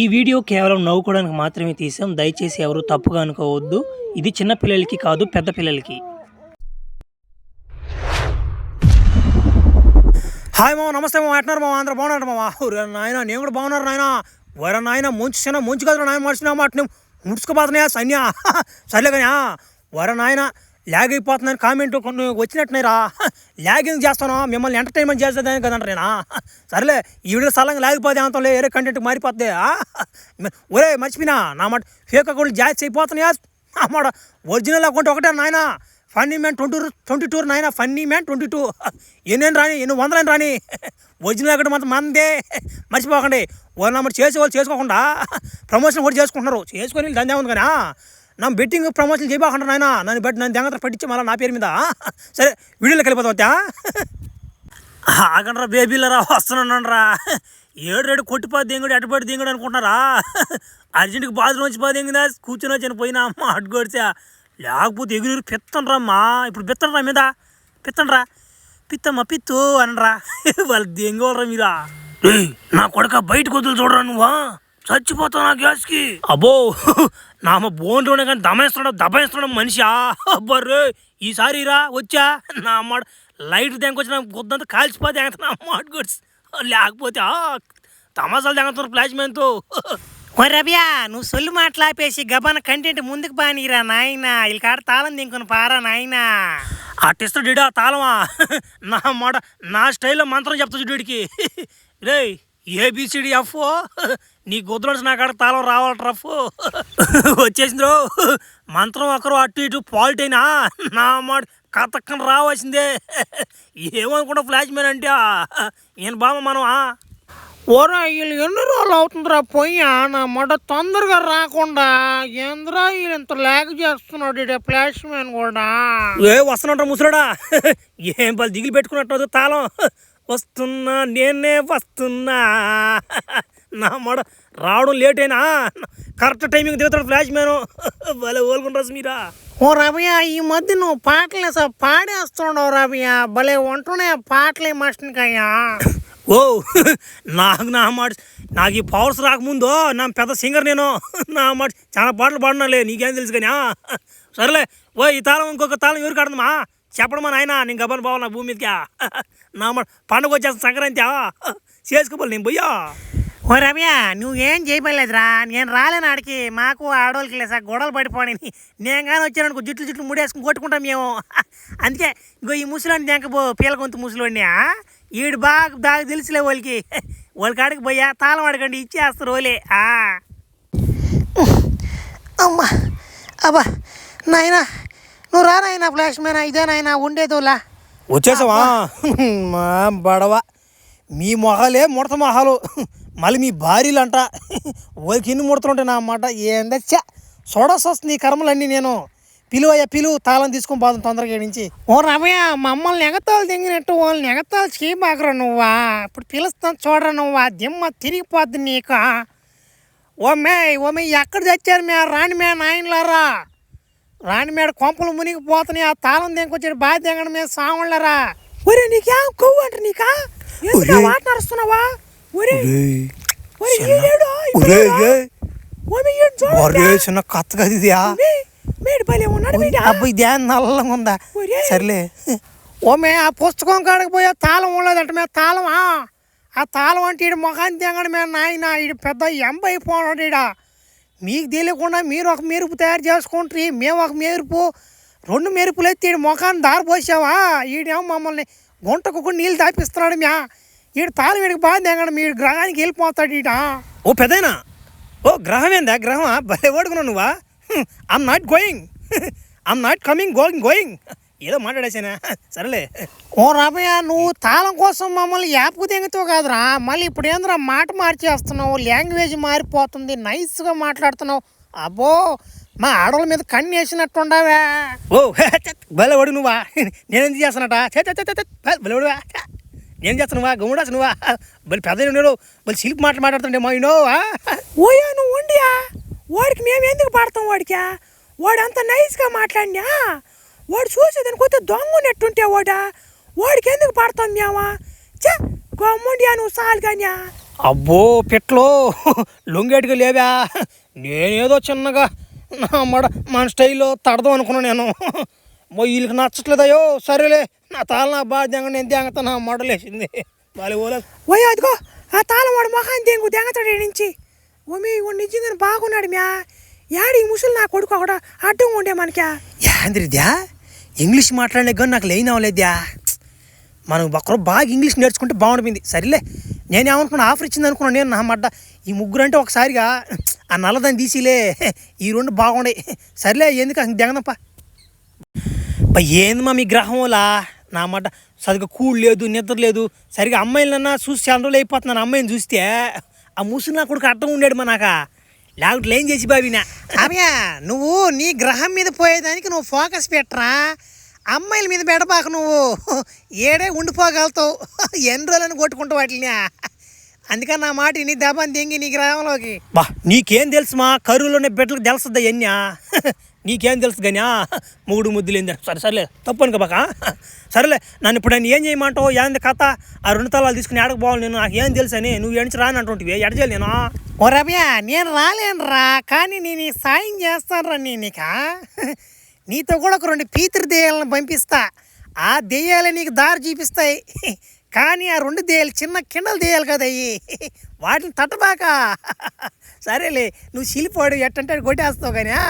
ఈ వీడియో కేవలం నవ్వుకోవడానికి మాత్రమే తీసాం. దయచేసి ఎవరు తప్పుగా అనుకోవద్దు. ఇది చిన్న పిల్లలకి కాదు పెద్ద పిల్లలకి. హాయ్ మామ నమస్తే మామ ఎట్న్నారు మామ? అందరూ బాగున్నారు మామ? నాయన నేను కూడా బాగున్నారు నాయన. వర నాయన ముంచిన ముంచు కదా నాయన మనిషిన మాట నేను ముడుచుకోపోతున్నాయా సన్యా? సర్లే కానీ వర నాయన ల్యాగ్ అయిపోతున్నాను కామెంట్ కొన్ని వచ్చినట్టున్నాయిరా. ల్యాగింగ్ చేస్తాను మిమ్మల్ని ఎంటర్టైన్మెంట్ చేసేదాన్ని కదంటారు నేనా సరేలే ఈ వీడియో సలంగా లేకపోతే అంతంలో వేరే కంటెంట్ మారిపోద్ది. ఒరే మర్చిపోయినా? నా మాట ఫేక్ అకౌంట్ జాస్తి అయిపోతున్నాయా నా ఒరిజినల్ అకౌంట్ ఒకటే నాయన. Funny man twenty twenty two నాయన ఫన్నీ మ్యాన్ ట్వంటీ టూ ఎన్ని రాని ఎన్ని వందలని రాని. ఒరిజినల్ అక్కడ మాత్రం మందే. మర్చిపోకండి. వాళ్ళు నమ్మడు చేసే వాళ్ళు చేసుకోకుండా ప్రమోషన్ కూడా చేసుకుంటున్నారు. చేసుకొని దాని ఉంది కానీ నా బెట్టింగ్ ప్రమోషన్ చేయబోకుండా నాయన. నన్ను బట్టి నన్ను దెంగత పట్టించి మళ్ళీ నా పేరు మీద. సరే వీడియోలోకి వెళ్ళిపోతాం ఆగండ్రా బేబీలరా వస్తున్నానరా ఏడు రేడు కొట్టిపోద్ది దింగుడు ఎటుపడి దింగుడు అనుకుంటున్నారా? అర్జెంట్కి బాత్రూమ్ వచ్చి పోతే కూర్చుని కూర్చొని వచ్చి పోయినా అమ్మ అడ్డుకొడిచా లేకపోతే ఎగురు పిత్తండ్రా అమ్మా. ఇప్పుడు పిత్తండ్రా మీద. పిత్తండ్రా. పిత్తమ్మ పిత్తు అనరా. వాళ్ళు దెంగోలరా మీరా. నా కొడక బయటకు వదులు చూడరా నువ్వా చచ్చిపోతావు నా గ్యాస్కి. అబ్బో నా అమ్మ బోన్లోనే కానీ దమేస్తున్నాడు దబాయిస్తున్నాడు మనిషా. బర్రే ఈసారి రా వచ్చా. నా అమ్మ లైట్ దెంకొచ్చిన గుద్దంతా కాల్చిపోతే ఎంత నా అమ్మ అడ్డుకొచ్చి లేకపోతే ఆ, తమాసాలు దెంగతున్నారు ఫ్లాష్ మ్యాన్తో ఓ రవ్యా నువ్వు సొల్లు మాట్లాపేసి గబాన కంటెంట్ ముందుకు బానీరా నాయనా. వీళ్ళ కాడ తాళం దింకొని పారా నాయనా. ఆర్టిస్ట్ డిడా తాళమా? నా మాట నా స్టైల్లో మంత్రం చెప్తా చూడికి రే ఏబిసిడి ఎఫ్ నీ గుద్దులోంచి నా కాడ తాళం రావాలి రఫ్. వచ్చేసింది రో మంత్రం ఒకరు అటు ఇటు పాల్ట్ అయినా నా మాట కథక్కన రావాల్సిందే. ఏమనుకుంటా ఫ్లాష్ మ్యాన్ అంటే? ఈయన బామ్మ మనం? ఓరా వీళ్ళు ఎన్ని రోజులు అవుతుందిరా పోయా నా మొడ తొందరగా రాకుండా ఏంద్రా వీళ్ళు ఇంత లాగ్ చేస్తున్నాడు ఈడ ఫ్లాష్ మ్యాన్ కూడా? ఏ వస్తున్నట్టు ముసలాడా? ఏం పలు దిగులు పెట్టుకున్నట్టు తాళం? వస్తున్నా నేనే వస్తున్నా. నా మడ రావడం లేట్ అయినా? కరెక్ట్ టైమింగ్ దిగుతాడు ఫ్లాష్ మ్యాన్ భలే ఓలుకుంటారు మీరా ఓ రవ్య ఈ మధ్య నువ్వు పాటలు అసలు పాడేస్తున్నావు రవ్య. భలే ఉంటున్నాయి పాటలే మస్ట్నికయ్యా. ఓ నాకు నా మాట నాకు ఈ పవర్స్ రాకముందు నా పెద్ద సింగర్ నేను. నా మాట చాలా పాటలు పాడినాలే నీకేం తెలుసు కానీ ఆ? సరేలే ఓ ఈ తాళం ఇంకొక తాళం ఎవరు కడదమా చెప్పడం మా నాయన నేను గబ్బని బావాలి నా భూమి మీదకి. నా మాట పండుగ వచ్చేస్తా సంక్రాంతి ఆ? చేసుకోవాలి నేను పోయా ఓ రమ్య నువ్వేం చేయబడలేదురా. నేను రాలేను ఆడికి. మాకు ఆడవాళ్ళకి లేదు సార్ గొడవలు పడిపోని నేను కానీ వచ్చాను జుట్లు జుట్లు ముడేసుకుని కొట్టుకుంటాం మేము. అందుకే ఇంకో ఈ ముసలోని దేంకపో పీల గొంతు ముసలోని ఈడు బాగా బాగా తెలుసులే వాళ్ళకి. వాళ్ళ కాడికి పోయా తాళం అడగండి ఇచ్చేస్తారు ఓలే అమ్మా అబ్బా నాయనా నువ్వు రా నాయనా ఫ్లాష్ మ్యాన్ ఇదే నాయనా ఉండేదోలా? వచ్చేసావా? మా బడవ. మీ మొహాలే ముడత మొహాలు. మళ్ళీ మీ భార్యలు అంట వాళ్ళకి ఎన్ని ముడతలు ఉంటాయి నా మాట ఏందచ్చా చూడాల్సి ఈ కర్మలన్నీ నేను పిలువయ్యా పిలువు తాళం తీసుకొని పోదాం తొందరగా నుంచి. ఓ రమయ్య మమ్మల్ని ఎగతాలు దింగినట్టు వాళ్ళని ఎగతాలు చేయబాకరా నువ్వా? ఇప్పుడు పిలుస్తాను చూడరా నువ్వా? దిమ్మ తిరిగిపోద్ది నీకు. ఓ మే ఓ మే ఎక్కడ తెచ్చారు మే రాణి మే నాయనలారా? రాణి మేడ కొంపలు మునిగిపోతున్నాయి ఆ తాళం దింకొచ్చాడు బాగా దిగడం మీద సాగుళ్ళరా ఒరే నీకేం కొవ్వు అంట నీకా. వాట నడుస్తున్నావా? చిన్న-. ఓ మే కత్త కదా ఇదియా? మే. అబ్బాయి నల్లంగా ఉందా. సర్లే. ఓమే ఆ పుస్తకం కాడకు పోయి తాళం ఉండలేదంట మే తాళమా? ఆ తాళం అంటే ఈడు మొఖాన్ని తెంగడు మే నాయన ఈడు పెద్ద ఎంబ అయిపోనాడు ఈడ. మీకు తెలియకుండా మీరు ఒక మెరుపు తయారు చేసుకుంటారు మేము ఒక మెరుపు రెండు మెరుపులు ఎత్తి ఈడు మొఖాన్ని దారి పోసావా ఈడేమో మమ్మల్ని గుంటకు నీళ్ళు దాపిస్తున్నాడు మ్యా ఈడు తాళం వీడికి బాగా తెంగడు మీ గ్రహానికి వెళ్ళిపోతాడు ఈడ. ఓ పెదైనా ఓ గ్రహం ఏందా? గ్రహమా? భలే ఓడుకున్నావు నువ్వా? I'm not going I'm not coming going going ఏదో మాట్లాడేసానా సరేలే. ఓ రామయ్య నువ్వు తాళం కోసం మమ్మల్ని యాప్కు తెంగుతావు కాదురా. మళ్ళీ ఇప్పుడు ఏంద్రా మాట మార్చేస్తున్నావు లాంగ్వేజ్ మారిపోతుంది నైస్గా మాట్లాడుతున్నావు. అబ్బో మా ఆడవాళ్ళ మీద కన్ను వేసినట్టుండవే ఓ భలే వాడు నువ్వా? నేను ఛే, భలే వాడువా నేను చేస్తున్నావా గమ్ముడాసు నువ్వా? బలి పెద్ద ఉన్నాడు. బలి సిల్క్ మాట మాట్లాడుతుండే మా ఓయా నువ్వు ఉండియా? వాడికి మేము ఎందుకు పాడతాం వాడికా? వాడు అంత నైస్గా మాట్లాడినా? వాడు చూసేదానికి కొత్త దొంగ ఉన్నట్టుంటే వాడా? వాడికి ఎందుకు పాడతాం మేమా? చే గమ్ముండియా నువ్వు సాల్ కానీ అబ్బో పిట్లో లొంగేటిగా లేవా? నేనేదో చిన్నగా నా మడ మన స్టైల్లో తడదాం అనుకున్నాను నేను. వీళ్ళకి నచ్చట్లేదయ్యో సరేలే. నా తాళ నా బాగా దెంగ నేను దెంగతా నా మడలేసింది. వాళ్ళు ఓలే ఓయ్ అదిగో ఆ తాళం వాడు మొహాన్ని దెంగు దెంగతాడు నుంచి. ఓమి వాడు నిజంగా బాగున్నాడు మ్యా. యాడి ఈ ముసలి నా కొడుకు అక్కడ అడ్డం ఉండే మనకా. యాంద్రిద్యా ఇంగ్లీష్ మాట్లాడే కానీ నాకు లేని అవ్వలేద్యా మనం ఒక్కరు బాగా ఇంగ్లీష్ నేర్చుకుంటే బాగుంటుంది సరేలే నేనేమనుకున్నా ఆఫర్ ఇచ్చింది అనుకున్నాను నేను నా మడ్డ. ఈ ముగ్గురు అంటే ఒకసారిగా ఆ నల్లదాన్ని తీసిలే. ఈ రెండు బాగుండే సరేలే ఎందుకు దిగనప్ప ఏంది మా మీ గ్రహంలా నా మాట సరిగ్గా కూడు లేదు నిద్ర లేదు. సరిగా అమ్మాయిలన్నా చూసి చాలా రోజులు అయిపోతున్నాను. అమ్మాయిని చూస్తే ఆ ముసుగు నా కొడుకు అడ్డం ఉండాడు మా నాక. లేకపోతే ఏం చేసి బావినా? అమ్మయ్య నువ్వు నీ గ్రహం మీద పోయేదానికి నువ్వు ఫోకస్ పెట్టరా? అమ్మాయిల మీద పెడబాక నువ్వు. ఏడే ఉండిపోగలుగుతావు. ఎన్ని రోజులని కొట్టుకుంటావు వాటిని అందుకని నా మాట నీ దెబ్బని దింగి నీ గ్రహంలోకి బా నీకేం తెలుసు మా కరువులోనే బిడ్డలకు తెలుస్తుంది ఎన్యా నీకేం తెలుసు కానీ మూడు ముద్దులు ఏంది సరే సరేలే తప్పు అనుకో బాక సరేలే నన్ను ఇప్పుడు నేను ఏం చేయమంటావు? ఏంది కథ? ఆ రెండు తలాలు తీసుకుని ఎడకు పోవాలి నేను? నాకు ఏం తెలుసు అని? నువ్వు ఎడిచి రాని అంటుంటివి. ఎడచేయాలి నేను? ఓ రమ్య నేను రాలేనురా కానీ నేను ఈ సాయం చేస్తానురా నీక? నీతో కూడా ఒక రెండు పీతృ దేయాలను పంపిస్తా. ఆ దెయ్యాలే నీకు దారి చూపిస్తాయి. కానీ ఆ రెండు దెయ్యాలు చిన్న కిండలు దెయ్యాలు కదా అయ్యి వాటిని తట్టబాక. సరేలే నువ్వు శిలిపోడు ఎట్టంటే కొట్టేస్తావు కానీ ఆ?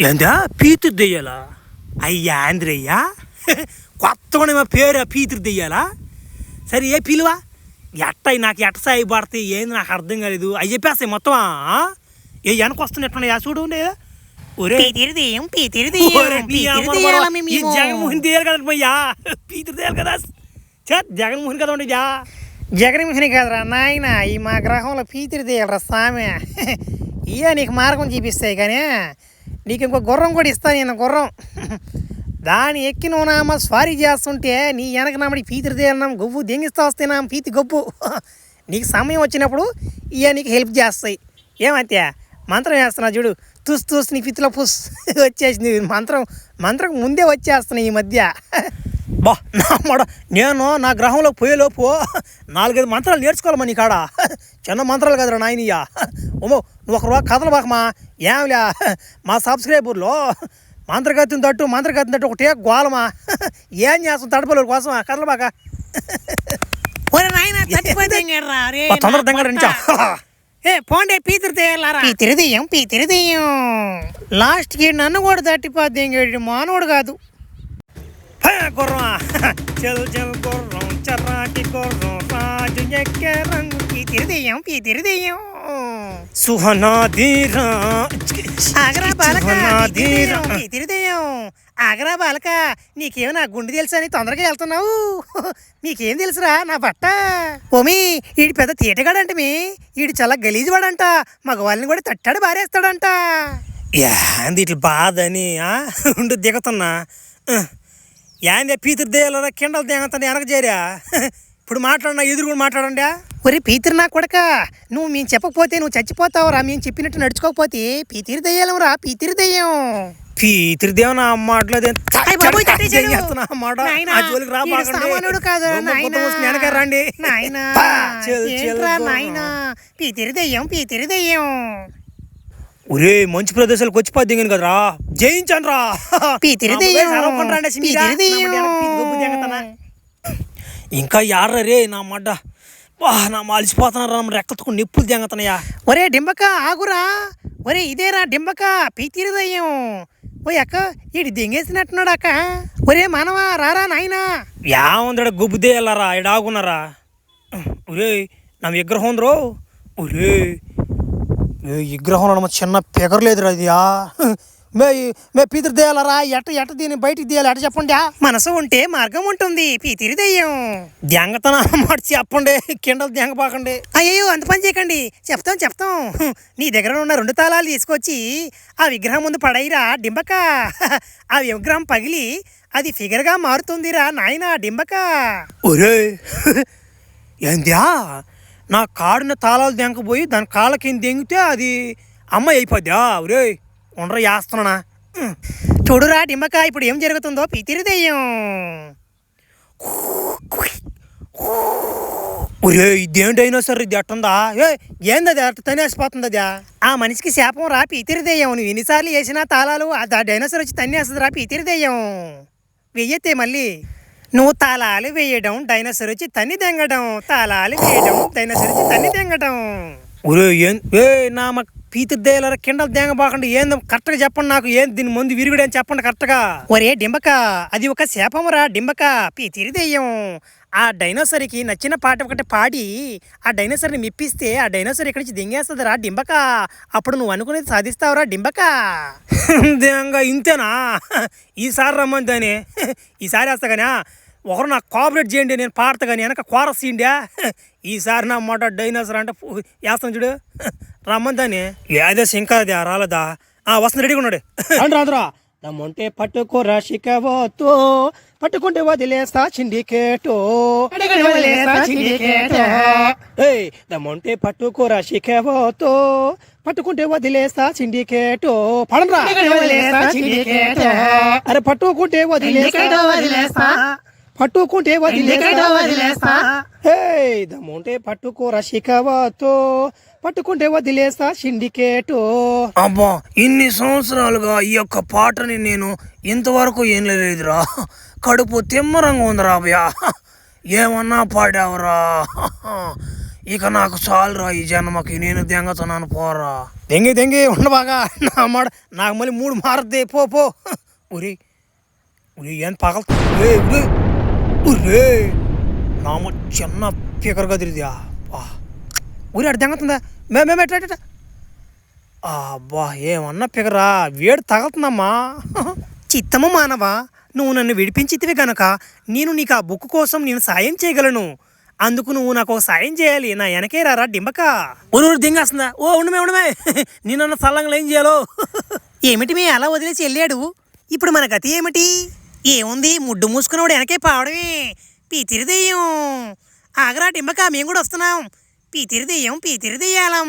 ఏందా పీతురు దెయ్యాలా అయ్యా ఆంధ్రయ్యా. కొత్తగా మా పేరు పీతురు దెయ్యాలా సరే ఏ పిలువా? ఎట్ట నాకు ఎట్ట సాయి పడితే ఏంది నాకు అర్థం కాలేదు. అవి చెప్పేస్తాయి మొత్తం ఏ వెనక వస్తున్నట్టున్నాయా చూడు లేదా ఒరే. జగన్మోహన్ దెయ్యాలి కదా పీతురు దెయ్యాలి కదా. చే జగన్మోహన్ కదా ఉండేజా జగన్మోహన్ కాదురా నాయన ఈ మా గ్రహంలో పీతిరి దెయ్యాలరా స్వామి ఇయ్యా నీకు మార్గం చూపిస్తాయి కానీ నీకు ఇంకో గుర్రం కూడా ఇస్తాను నేను గుర్రం. దాని ఎక్కి నువ్వు నామ స్వారీ చేస్తుంటే నీ వెనక నామడి పీతిరి దెయ్యాలన్నాం గొవ్వు దెంగిస్తా వస్తే నా పీతి గొప్పు నీకు సమయం వచ్చినప్పుడు ఇయ్యా నీకు హెల్ప్ చేస్తాయి. ఏమంతే మంత్రం వేస్తున్నా చూడు. తుస్ తుస్ నీ పిత్తిలో పుస్ వచ్చేసింది. మంత్రం మంత్రం ముందే వచ్చేస్తున్నాయి ఈ మధ్య. బా నా మడ నేను నా గ్రహంలో పోయేలోపు నాలుగైదు మంత్రాలు నేర్చుకోవాలమ్మా నీ కాడ. చిన్న మంత్రాలు కదరా నాయనయ్యా. ఓమో నువ్వు ఒక రోజు కథలు బాకమా ఏంలే మా సబ్స్క్రైబర్లో మంత్రగతిని తట్టు మంత్రగతిని తట్టు ఒకటే గోలమా ఏం చేస్తాం తడపల కోసమా? కథలు బాక. తొందర. నుంచా. ఏ పోండే పీతిరి లాస్ట్కి నన్ను కూడా తట్టిపోద్ది ఇంకేడు మానవుడు కాదు. గుర్రం చెల్ చెల్ గుర్రం చర్రాటి గుర్రం రాజు ఎక్కే రంగు పీతిరి దెయ్యం పీతిరి దెయ్యం సుహనాధీరా ఆగరా బాలక సుహనాధీరా దెయ్యం, పీతిరి దెయ్యం ఆగరా బాలక నీకేం నా గుండె తెలుసా అని తొందరగా వెళ్తున్నావు? నీకేం తెలుసురా నా బట్ట? ఓమి ఈడి పెద్ద తీటగాడంట మీ. ఈడు చాలా గలీజు వాడంట మగవాళ్ళని కూడా తట్టాడు బారేస్తాడంట. ఏంది ఇట్లా బాధని ఆ? ఉండు దిగుతున్నా. ఏంది పీతురు దేయాలరా కిండలు దిగుతాను వెనక చేరా? ఇప్పుడు మాట్లాడినా ఎదురు కూడా మాట్లాడండి? ఒరే పీతిరి నా కొడక నువ్వు మేము చెప్పకపోతే నువ్వు చచ్చిపోతావురా మేము చెప్పినట్టు నడుచుకోకపోతే పీతిరి దెయ్యాలం రా పీతిరి దెయ్యం పీతురు దేవన మాటలేదు అయ్ బాబోయ్, తట్టేశాడు. మాట? నాయనా, ఆ జోలికి రా ఈడు బాకండి. సామాన్యుడు కాదురా, దొంగ కొత్త నాయనా. మోసుకుని వెనక రండి. పీతిరి దెయ్యం పీతిరి దెయ్యం. ఒరే మంచి ప్రదేశాలకు వచ్చి పద్దెంగను కదరా. జయించండి రా. ఇంకా యాడ్రా రే నా మడ్డ. వా నా మాలిసిపోతున్నారా నా రెక్కతుకు నిప్పులు దెంగతనయా ఒరే డింబక ఆగురా. ఒరే ఇదేరా డింబక పీతిరి దెయ్యం ఓ అక్క ఈడు దెంగేసినట్టున్నాడు అక్క. ఒరే మానవా రారా నాయనా. యావందడ గుబ్బు దేయాలరా ఎడాగున్నారా ఒరే నా విగ్రహం ఉందిరో. ఒరే విగ్రహం చిన్న పెగరలేదురా ఇది మే మే పీతరు దేయాలరా ఎట్ట ఎట్ట దీన్ని బయటికి తీయాలి? ఎట్ట చెప్పండి. మనసు ఉంటే మార్గం ఉంటుంది పీతిరి దెయ్యం. దెంగతన మాట చెప్పండి కిండలు దెంగపాకండి. అయ్యో అంత పని చేయకండి. చెప్తాం చెప్తాం. నీ దగ్గర ఉన్న రెండు తాళాలు తీసుకొచ్చి ఆ విగ్రహం ముందు పడైరా డింబక. ఆ విగ్రహం పగిలి అది ఫిగర్గా మారుతుందిరా నాయనా డింబక. ఒరే ఏంద్యా? నా కాడున తాళాలు దెంకపోయి దాని కాళ్ళ కింద దెంగితే అది అమ్మాయి అయిపోద్దా? ఒరే ఉండరు వేస్తున్నానా చూడురా డింబక ఇప్పుడు ఏం జరుగుతుందో పితిరి దెయ్యం. ఒరే ఇదేంటైనా సరే ఇది? ఎట్టుందా ఏ ఏంది అది అట్ట తనేసిపోతుంది అది ఆ మనిషికి శాపం రా పీతిరిదెయ్యం నువ్వు ఎన్నిసార్లు వేసినా తాళాలు ఆ డైనోసార్ వచ్చి తన్నేస్తుంది రా పీతిరిదెయ్యం వెయ్యతే మళ్ళీ. నువ్వు తాళాలు వేయడం డైనోసార్ వచ్చి తన్ని తెంగడం. తాళాలు వేయడం డైనోసార్ వచ్చి తన్ని తెంగడం. ఒరే ఏం? ఏ నా మా పీతిద్దేయాల కిండలు దేంగబాకండి ఏంది కరెక్ట్గా చెప్పండి నాకు ఏం దీని ముందు విరుగుడు అని చెప్పండి కరెక్ట్గా. ఒరే డింబక అది ఒక శాపమురా డింబక పీతిరిదెయ్యం ఆ డైనోసర్కి నచ్చిన పాట ఒకటి పాడి ఆ డైనోసర్ని మెప్పిస్తే ఆ డైనోసర్ ఇక్కడి నుంచి దింగేస్తుందిరా డింబక. అప్పుడు నువ్వు అనుకునేది సాధిస్తావురా డింబక. దేంగా ఇంతేనా? ఈసారి రమ్మని అని ఈసారి వేస్తా ఒకరు నాకు కోఆపరేట్ చేయండి నేను పాడతా కానీ వెనక కోరస్ ఇయ్యండి ఈసారి నా మాట డైనోసర్ అంటే వేస్తాను చూడు. రమ్మందని ఏదో ఇంకా అది రాలేదా ఆ, వస్తుంది రెడీగా ఉన్నాడు. అండి రాదురా దమ్ముంటే పట్టుకోరా శికవతో పట్టుకుంటే వదిలేస్తా చిండికేటో. ఏయ్ దమ్ముంటే పట్టుకోరా శికవతో పట్టుకుంటే వదిలేస్తా సిండికేటో పడరా అరే పట్టుకుంటే వదిలేస్తా పట్టుకుంటే వదిలేస్తా. దమ్ముంటే పట్టుకోరా పట్టుకుంటే వదిలేస్తా సిండికేటో. అబ్బా ఇన్ని సంవత్సరాలుగా ఈ యొక్క పాటని నేను ఇంతవరకు ఏం లేదురా కడుపు తిమ్మరంగా ఉందిరా అభయ ఏమన్నా పాడావురా? ఇక నాకు చాలురా ఈ జన్మకి నేను దెంగతున్నాను పోరా. దెంగి దెంగి ఉండబాగా నా మాట నాకు మళ్ళీ మూడు మారద్దే పో పో. ఉరి ఉరి ఏం పగల ఒరే నామ చిన్న పీకర్ గదిరిదా ఊరి అడు దెంగతుందా? మే మేమే ఎట్ట అబ్బా ఏమన్నా పిగరా వేడి తగలుతుందమ్మా. చిత్తము మానవా? నువ్వు నన్ను విడిపించితివి గనక నేను నీకు ఆ బుక్ కోసం నేను సాయం చేయగలను. అందుకు నువ్వు నాకు ఒక సాయం చేయాలి. నా వెనకే రారా డింబక. ఊరు దింగేస్తుందా? ఓ ఉండమే ఉండమే. నేనన్న సల్లంగా ఏం చేయాలో? ఏమిటి మీ అలా వదిలేసి వెళ్ళాడు? ఇప్పుడు మన గతి ఏమిటి? ఏముంది? ముడ్డు మూసుకున్నవాడు వెనకే పావడమే. పీతిరిదెయ్యం ఆగరా డింబక మేము కూడా వస్తున్నాం. పీతిరి దెయ్యం పీతిరి దెయ్యాలం.